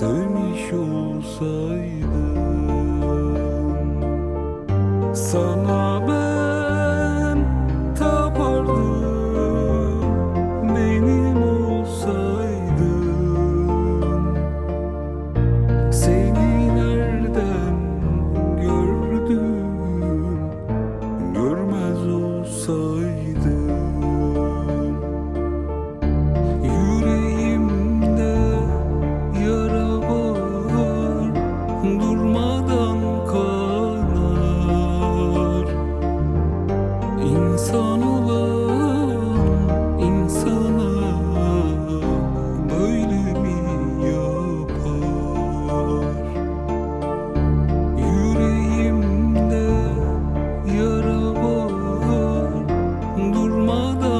sevmiş olsaydım Sana ben tapardım. Benim olsaydın Seni nereden gördüm? Görmez olsaydım. durmadan kanar İnsan olan insana böyle mi yapar? Yüreğimde yara durmadan